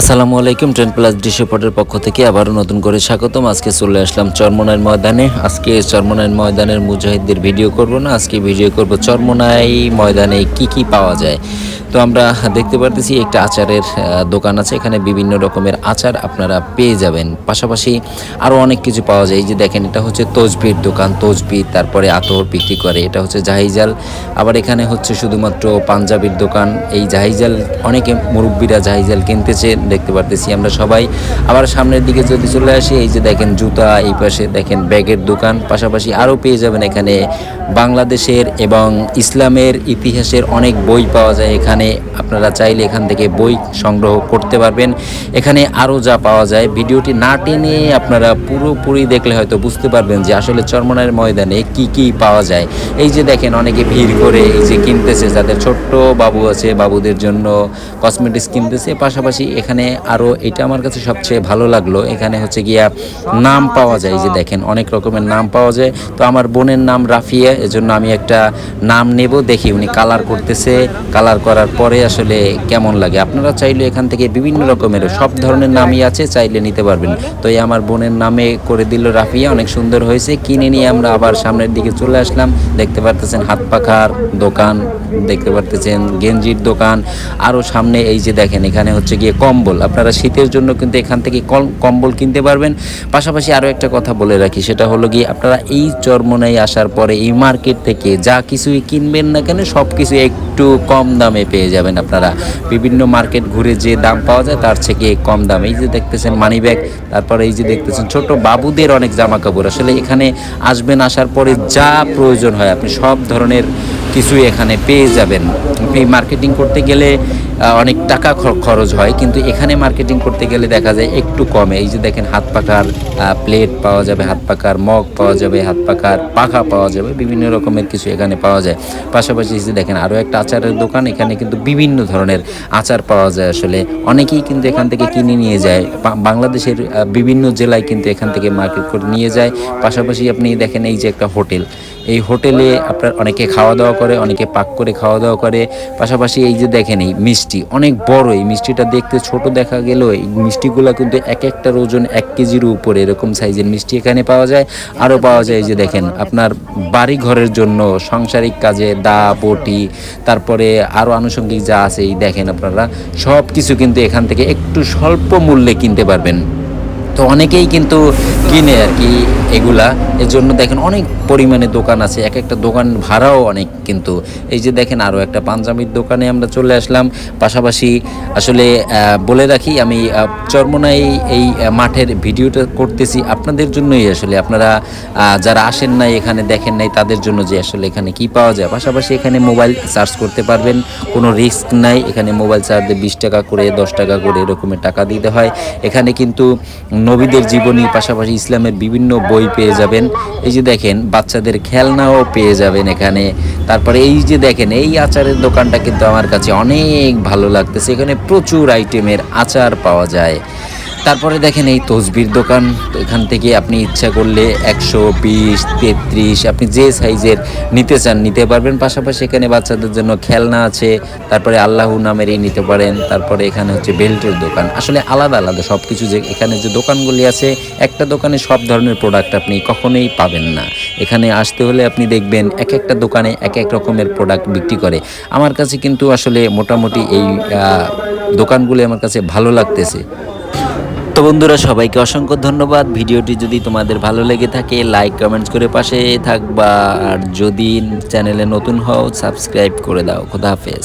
আসসালামু আলাইকুম ten plus ডিসেপটের পক্ষ থেকে আবারও নতুন করে স্বাগতম। আজকে চলে আসলাম চরমনাইয়ের ময়দানে। আজকে চরমনাইয়ের ময়দানের মুজাহিদদের ভিডিও করব না, আজকে ভিডিও করব চরমনাই ময়দানে কি কি পাওয়া যায়। তো আমরা দেখতে পারতেছি একটা আচারের দোকান আছে। এখানে বিভিন্ন রকমের আচার আপনারা পেয়ে যাবেন। পাশাপাশি আরও অনেক কিছু পাওয়া যায়। এই যে দেখেন, এটা হচ্ছে তসবির দোকান। তসবির, তারপরে আতর বিক্রি করে। এটা হচ্ছে জাহিজাল। আবার এখানে হচ্ছে শুধুমাত্র পাঞ্জাবির দোকান। এই জাহিজাল, অনেকে মুরব্বীরা জাহিজাল কিনতেছে, দেখতে পারতেছি আমরা সবাই। আবার সামনের দিকে যদি চলে আসি, এই যে দেখেন জুতা, এই পাশে দেখেন ব্যাগের দোকান। পাশাপাশি আরও পেয়ে যাবেন এখানে বাংলাদেশের এবং ইসলামের ইতিহাসের অনেক বই পাওয়া যায় এখানে। আপনারা চাইলে এখান থেকে বই সংগ্রহ করতে পারবেন। এখানে আরও যা পাওয়া যায়, ভিডিওটি না টেনে আপনারা পুরোপুরি দেখলে হয়তো বুঝতে পারবেন যে আসলে চরমনার ময়দানে কি কি পাওয়া যায়। এই যে দেখেন অনেকে ভিড় করে এই যে কিনতেছে, যাদের ছোট্ট বাবু আছে, বাবুদের জন্য কসমেটিক্স কিনতেছে। পাশাপাশি এখানে আরও এটা আমার কাছে সবচেয়ে ভালো লাগল, এখানে হচ্ছে গিয়া নাম পাওয়া যায়। যে দেখেন অনেক রকমের নাম পাওয়া যায়। তো আমার বোনের নাম রাফিয়া, এজন্য আমি একটা নাম নেব, দেখি উনি কালার করতেছে। কালার করার পরে আসলে কেমন লাগে? আপনারা চাইলে এখান থেকে বিভিন্ন রকমের সব ধরনের নামই আছে, চাইলে নিতে পারবেন। তো এই আমার বোনের নামে করে দিল রাফিয়া, অনেক সুন্দর হয়েছে। কিনে নিয়ে আমরা আবার সামনের দিকে চলে আসলাম। দেখতে পারতেছেন হাত পাখার দোকান, দেখতে পারতেছেন গেঞ্জির দোকান। আরও সামনে এই যে দেখেন, এখানে হচ্ছে গিয়ে কম্বল। আপনারা শীতের জন্য কিন্তু এখান থেকে কম্বল কিনতে পারবেন। পাশাপাশি আরও একটা কথা বলে রাখি, সেটা হলো গিয়ে আপনারা এই চরমনাই আসার পরে এই মার্কেট থেকে যা কিছুই কিনবেন না কেন সব কিছু একটু কম দামে পেয়ে যাবেন আপনারা। বিভিন্ন মার্কেট ঘুরে যে দাম পাওয়া যায় তার থেকে কম দাম। এই যে দেখতেছেন মানি ব্যাগ তারপরে এই যে দেখতেছেন ছোট বাবুদের অনেক জামা কাপড় আসলে এখানে আসবেন আসার পরে যা প্রয়োজন হয়, আপনি সব ধরনের কিছুই এখানে পেয়ে যাবেন। আপনি মার্কেটিং করতে গেলে অনেক টাকা খরচ হয়, কিন্তু এখানে মার্কেটিং করতে গেলে দেখা যায় একটু কমে। এই যে দেখেন, হাত পাখার প্লেট পাওয়া যাবে, হাত পাখার মগ পাওয়া যাবে, হাত পাখার পাখা পাওয়া যাবে, বিভিন্ন রকমের কিছু এখানে পাওয়া যায়। পাশাপাশি যে দেখেন আরও একটা আচারের দোকান, এখানে কিন্তু বিভিন্ন ধরনের আচার পাওয়া যায় আসলে। অনেকেই কিন্তু এখান থেকে কিনে নিয়ে যায়। বাংলাদেশের বিভিন্ন জেলায় কিন্তু এখান থেকে মার্কেট করে নিয়ে যায়। পাশাপাশি আপনি দেখেন, এই যে একটা হোটেল। এই হোটেলে আপনার অনেকে খাওয়া দাওয়া করে, অনেকে পাক করে খাওয়া দাওয়া করে। পাশাপাশি এই যে দেখেন এই মিষ্টি, অনেক বড় এই মিষ্টিটা দেখতে ছোট দেখা গেলেও এই মিষ্টিগুলো কিন্তু এক একটার ওজন এক কেজির উপরে এরকম সাইজের মিষ্টি এখানে পাওয়া যায়। আরও পাওয়া যায় এই যে দেখেন আপনার বাড়ি ঘরের জন্য সাংসারিক কাজে দা, বটি, তারপরে আরও আনুষঙ্গিক যা আছে এই দেখেন আপনারা সব কিছু কিন্তু এখান থেকে একটু স্বল্প মূল্যে কিনতে পারবেন। তো অনেকেই কিন্তু কিনে আর কি এগুলা। এর জন্য দেখেন অনেক পরিমাণে দোকান আছে, এক একটা দোকান ভাড়াও অনেক কিন্তু। এই যে দেখেন আরও একটা পাঞ্জাবির দোকানে আমরা চলে আসলাম। পাশাপাশি আসলে বলে রাখি, আমি চরমনাই এই মাঠের ভিডিওটা করতেছি আপনাদের জন্যই আসলে। আপনারা যারা আসেন নাই, এখানে দেখেন নাই, তাদের জন্য যে আসলে এখানে কি পাওয়া যায়। পাশাপাশি এখানে মোবাইল চার্জ করতে পারবেন, কোনো রিস্ক নাই। এখানে মোবাইল চার্জে বিশ টাকা করে, দশ টাকা করে এরকমের টাকা দিতে হয়। এখানে কিন্তু নবীদের জীবনী, পাশাপাশি ইসলামের বিভিন্ন বই পেয়ে যাবেন। এই যে দেখেন, বাচ্চাদের খেলনাও পেয়ে যাবেন এখানে। তারপরে এই যে দেখেন, এই আচারের দোকানটা কিন্তু আমার কাছে অনেক ভালো লাগতেছে। এখানে প্রচুর আইটেমের আচার পাওয়া যায়। তারপরে দেখেন এই তসবির দোকান এখান থেকে আপনি ইচ্ছা করলে একশো বিশ, তেত্রিশ, আপনি যে সাইজের নিতে চান নিতে পারবেন। পাশাপাশি এখানে বাচ্চাদের জন্য খেলনা আছে, তারপরে আল্লাহ নামের এই নিতে পারেন, তারপরে এখানে হচ্ছে বেল্টের দোকান। আসলে আলাদা আলাদা সব কিছু যে এখানে যে দোকানগুলি আছে, একটা দোকানে সব ধরনের প্রোডাক্ট আপনি কখনোই পাবেন না। এখানে আসতে হলে আপনি দেখবেন এক একটা দোকানে এক এক রকমের প্রোডাক্ট বিক্রি করে। আমার কাছে কিন্তু আসলে মোটামুটি এই দোকানগুলি আমার কাছে ভালো লাগতেছে। তো বন্ধুরা, সবাইকে অসংখ্য ধন্যবাদ। ভিডিওটি যদি তোমাদের ভালো লেগে থাকে লাইক কমেন্টস করে পাশে থাকবা। আর যদি চ্যানেলে নতুন হও সাবস্ক্রাইব করে দাও। খোদা হাফেজ।